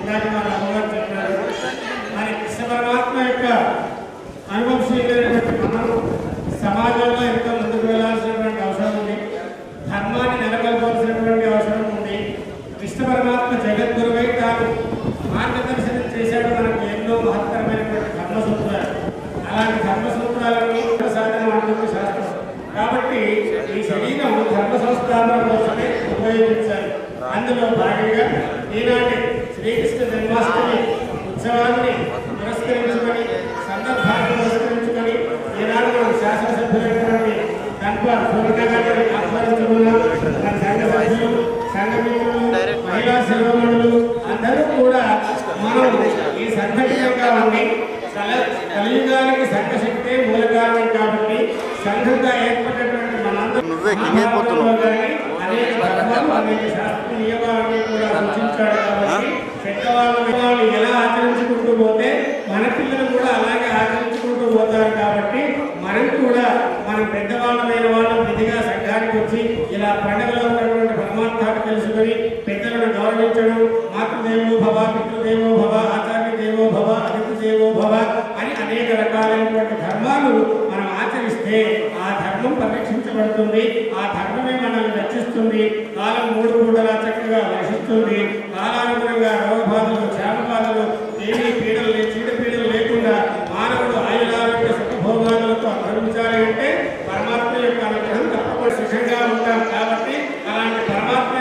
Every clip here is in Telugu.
ఇందాక మన అమ్మగారు చెప్పారు మరి కృష్ణ యొక్క అనుభవశీలమైనటువంటి మనం సమాజంలో ఎంతో ముందుకు వెళ్ళాల్సినటువంటి అవసరం ఉంది ధర్మాన్ని నెలకొల్పాల్సినటువంటి అవసరం ఉంది కృష్ణ పరమాత్మ జగద్గురువై తాను మార్గదర్శనం చేశాడు మనకు ఎన్నో మహత్తరమైనటువంటి ధర్మ సూత్రాలు అలాంటి ధర్మ సూత్రాలను సాధన శాస్త్రం కాబట్టి ఈ శరీరం ధర్మ సంస్థాపన కోసమే ఉపయోగించాలి అందులో భాగంగా ఈనాటి శ్రీకృష్ణ జన్మాష్టమి ఉత్సవాన్ని పురస్కరించుకొని సందర్భాన్ని పురస్కరించుకొని ఈనాడు మనం శాసనసభ్యులైనటువంటి ధన్పా సువర్ణ గారిని ఆహ్వానించుకున్నాం మన సంఘ సభ్యులు సంఘ మహిళా శిరోమణులు అందరూ కూడా మనం ఈ సంఘటితంగా ఉండి కల- కలియుగానికి సంఘశక్తే మూల కారణం కాబట్టి సంఘంగా ఏర్పడినటువంటి మనందరం అనేక ధర్మాలు అనేక సూచించాడు కాబట్టి పెద్దవాళ్ళ వాళ్ళు ఎలా ఆచరించుకుంటూ పోతే మన పిల్లలు కూడా అలాగే ఆచరించుకుంటూ పోతారు కాబట్టి మనం కూడా మనం పెద్దవాళ్ళమైన వాళ్ళు విధిగా సంఘానికి వచ్చి ఇలా పండుగలో ఉన్నటువంటి పరమార్థాన్ని తెలుసుకొని పెద్దలను గౌరవించడం మాతృదేవో భవ పితృదేవో భవ ఆచార్య దేవో భవ అతిథి దేవో భవ అని అనేక రకాలైనటువంటి ధర్మాలు మనం ఆచరిస్తే ఆ ధర్మం పరిరక్షించబడుతుంది ఆ ధర్మమే మనల్ని రక్షిస్తుంది కాలం మూడు కూడలా చక్కగా వర్షిస్తుంది ఏమీ పీడలు చీడ పీడలు లేకుండా మానవుడు ఆయురారోగ్య సుఖభోగాలతో అనుభవించాలి అంటే పరమాత్మ యొక్క అనుగ్రహం తప్పకుండా సుఖంగా ఉంటాం కాబట్టి అలాంటి పరమాత్మ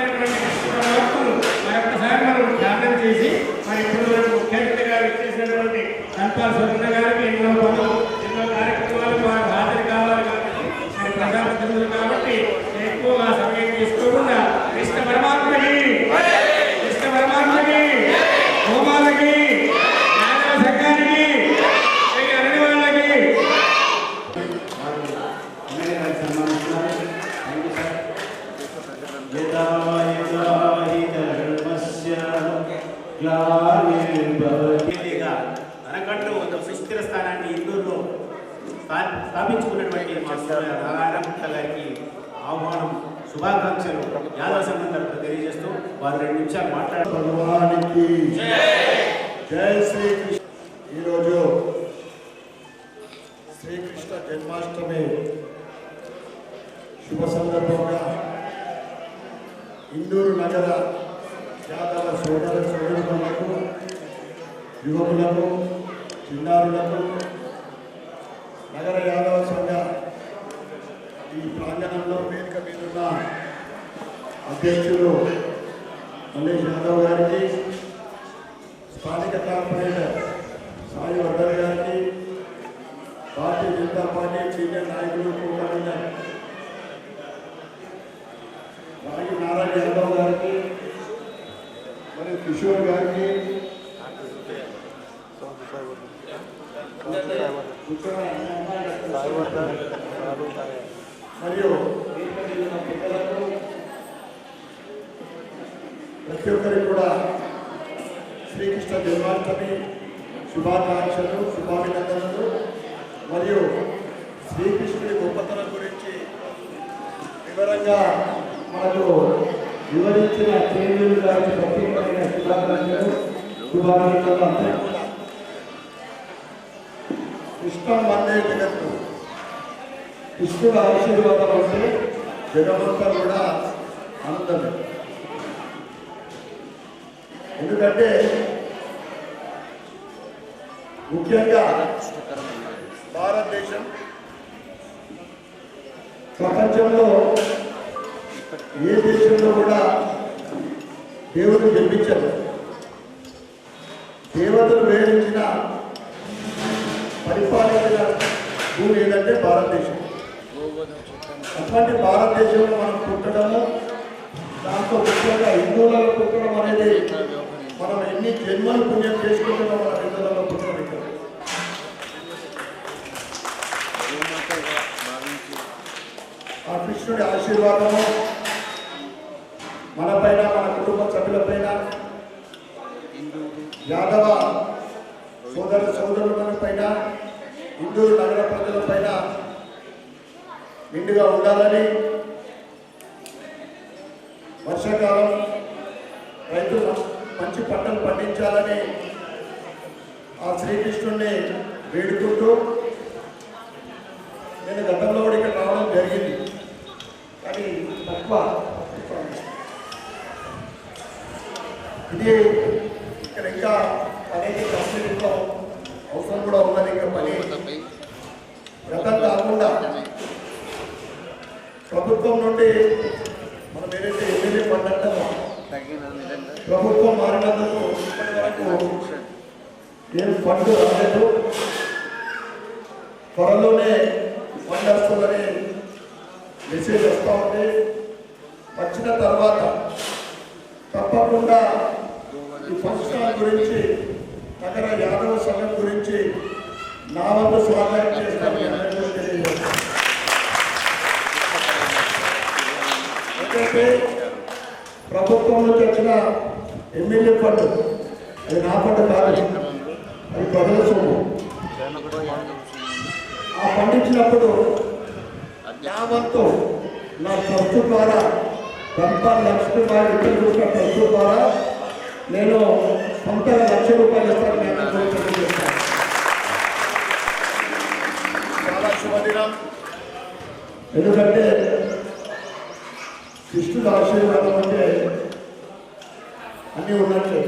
పరమాత్మను మరొకసారి మనం ధ్యానం చేసి మరి ఇప్పుడు మనకు ముఖ్య గారు ఇచ్చేసినటువంటి దంపాల స్వర్ణ గారు స్థాపించుకున్నటువంటి మా నారాయణ గుప్త గారికి ఆహ్వానం శుభాకాంక్షలు యాదవ సంఘం తరఫున తెలియజేస్తూ వారు రెండు నిమిషాలు మాట్లాడారు. జై శ్రీకృష్ణ. ఈరోజు శ్రీకృష్ణ జన్మాష్టమి శుభ సందర్భంగా ఇందూరు నగర జాతర సోదర సోదరులకు యువకులకు చిన్నారులకు నగర యాదవ సంఘ ఈ ప్రాంగణంలో వేదిక మీద ఉన్న అధ్యక్షుడు మల్లేష్ యాదవ్ గారికి స్థానిక కార్పొరేటర్ సాయి వర్ధన్ గారికి భారతీయ జనతా పార్టీ సీనియర్ నాయకులు కూడా రాగి నారాయణ యాదవ్ గారికి మరియు కిషోర్ గారికి మరియు ప్రతి ఒక్కరికి కూడా శ్రీకృష్ణ జన్మాష్టమి శుభాకాంక్షలు శుభాభినందనలు. మరియు శ్రీకృష్ణుడి గొప్పతనం గురించి వివరంగా మనకు వివరించిన కేంద్రులు గారికి ప్రత్యేకమైన శుభాకాంక్షలు శుభాభినందనలు అందరికీ కూడా. కృష్ణం వందే జగత్తు. కృష్ణుడు ఆశీర్వాదం అంటే జగమంతా కూడా ఆనందమే. ఎందుకంటే ముఖ్యంగా భారతదేశం ప్రపంచంలో ఏ దేశంలో కూడా దేవుడు జన్మించదు దేవతలు వేధించిన పరిపాలించిన భూమి ఏంటంటే భారతదేశం. అటువంటి భారతదేశంలో మనం పుట్టడము దాంతో ముఖ్యంగా హిందువులలో పుట్టడం అనేది మనం ఎన్ని జన్మలు పుణ్యం చేసుకుంటున్నాం మన హిందువులలో పుట్టడం ఇక్కడ. ఆ కృష్ణుడి ఆశీర్వాదము మనపైన మన కుటుంబ సభ్యులపైన యాదవ సోదర సోదరుల పైన హిందూ నగర ప్రజలపైన నిండుగా ఉండాలని వర్షాకాలం రైతులు మంచి పంటలు పండించాలని ఆ శ్రీకృష్ణుడిని వేడుకుంటూ నేను గతంలో కూడా ఇక్కడ రావడం జరిగింది. కానీ తక్కువ ఇది ఇక్కడ ఇంకా అనేది కంప్లీట్లో అవసరం కూడా ఉన్నది ఇంకా పని. గతం కాకుండా ప్రభుత్వం నుండి మనం ఏదైతే ఎమ్మెల్యే పడ్డామో ప్రభుత్వం మారినందుకు ఇప్పటి వరకు ఏం ఫండ్ రాలేదు త్వరలోనే ఫండ్ వస్తుందని మెసేజ్ వస్తూ ఉంది. వచ్చిన తర్వాత తప్పకుండా ఈ ఫంక్షన్ గురించి నగర యాదవ సంఘం గురించి నా వంతు సహకారం ఎందుకంటే ప్రభుత్వం నుంచి వచ్చిన ఎమ్మెల్యే ఫండ్ అది నా ఫండ్ కాదు అది ప్రజల సొమ్ము ఆ ఫండ్ ఇచ్చినప్పుడు నా వంతు నా ట్రస్ట్ ద్వారా దంపా లక్ష్మి వారి ఇద్దరు చూసిన ట్రస్ట్ ద్వారా నేను సొంతగా లక్ష రూపాయలు ఇస్తాను నేను. చాలా శుభదినం ఎందుకంటే కృష్ణుడు ఆశీర్వాదం అంటే అన్నీ ఉన్నట్లే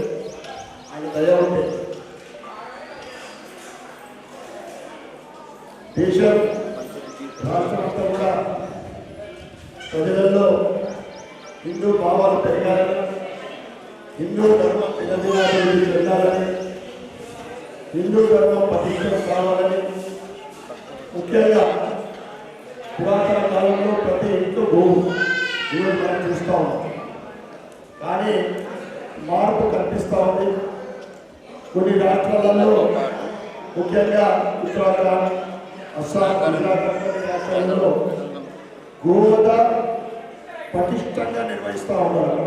ఆయన దయ ఉంటే. దేశం రాష్ట్రమంతా కూడా ప్రజలలో హిందూ భావాలు పెరగాలని హిందూ ధర్మం దినదినాభివృద్ధి చెందాలని హిందూ ధర్మం పటిష్టం కావాలని ముఖ్యంగా పురాతన కాలంలో ప్రతి ఇంట్లో భూమి ఈరోజు మనం చూస్తూ ఉన్నాం కానీ మార్పు కనిపిస్తూ ఉంది. కొన్ని రాష్ట్రాలలో ముఖ్యంగా ఉత్తరాఖండ్ అస్సాం గుజరాత్ రాష్ట్రాలలో గోద పటిష్టంగా నిర్వహిస్తూ ఉన్నారు.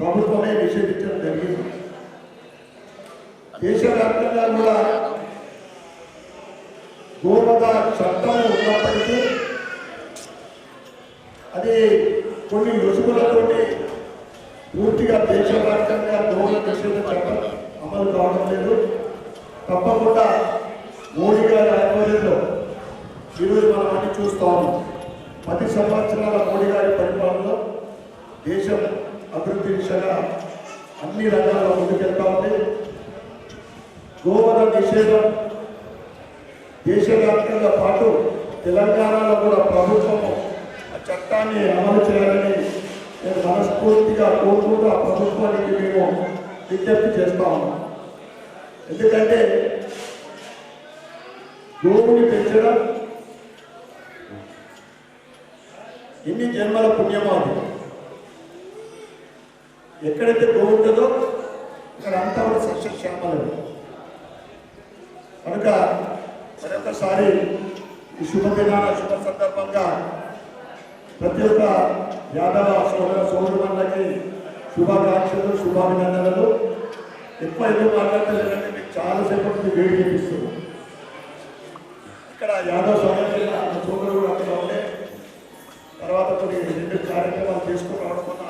ప్రభుత్వమే నిషేధించడం జరిగింది. దేశవ్యాప్తంగా కూడా గోవద చట్టం ఉన్నప్పటికీ అది కొన్ని రుసుములతోటి పూర్తిగా దేశవ్యాప్తంగా గోవుల నిషేధ చట్టం అమలు కావడం లేదు. తప్పకుండా మోడీ గారి ఆధ్వర్యంలో ఈరోజు మనం అన్ని చూస్తా ఉన్నాం. పది సంవత్సరాల మోడీ గారి పరిపాలనలో దేశం అభివృద్ధి దిశగా అన్ని రంగాల్లో ముందుకెళ్తా ఉంది. గోవల నిషేధం దేశవ్యాప్తంగా పాటు తెలంగాణలో కూడా ప్రభుత్వము చట్టాన్ని అమలు చేయాలని నేను మనస్ఫూర్తిగా కోరుకుంటూ ఆ ప్రభుత్వానికి మేము విజ్ఞప్తి చేస్తాము ఎందుకంటే గోవుని పెంచడం ఇన్ని జన్మల పుణ్యమాది ఎక్కడైతే గోవు ఉంటుందో అక్కడ అంతా కూడా సస్యశ్యామలం కనుక మరొకసారి ఈ శుభదినాల శుభ సందర్భంగా ప్రతి ఒక్క యాదవ సోదర సోదరులందరికీ శుభాకాంక్షలు శుభాభినందనలు. ఎక్కువ ఎందుకు మాట్లాడలేదంటే మీకు చాలాసేపు నుంచి వేడి చేపిస్తుంది. ఇక్కడ యాదవ్ సోదరులు నా సోదరుడు అక్కడ ఉండే. తర్వాత కొన్ని రెండు కార్యక్రమాలు చేసుకుని రావడం వల్ల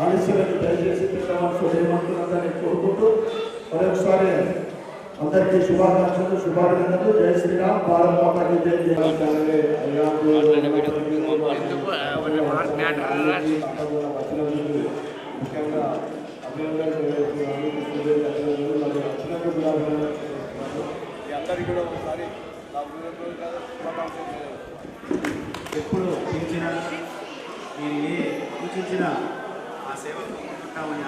ఆలస్యాన్ని దయచేసి పెట్టమని ఏమంటున్నదని కోరుకుంటూ మరొకసారి అందరికీ శుభాకాంక్షలు శుభాభినందనలు. జై శ్రీరామ్. భారత మాతాకి జై ఎప్పుడు పిలిచినా మీరు ఏ సూచించిన ఆ సేవకు ఉంటామని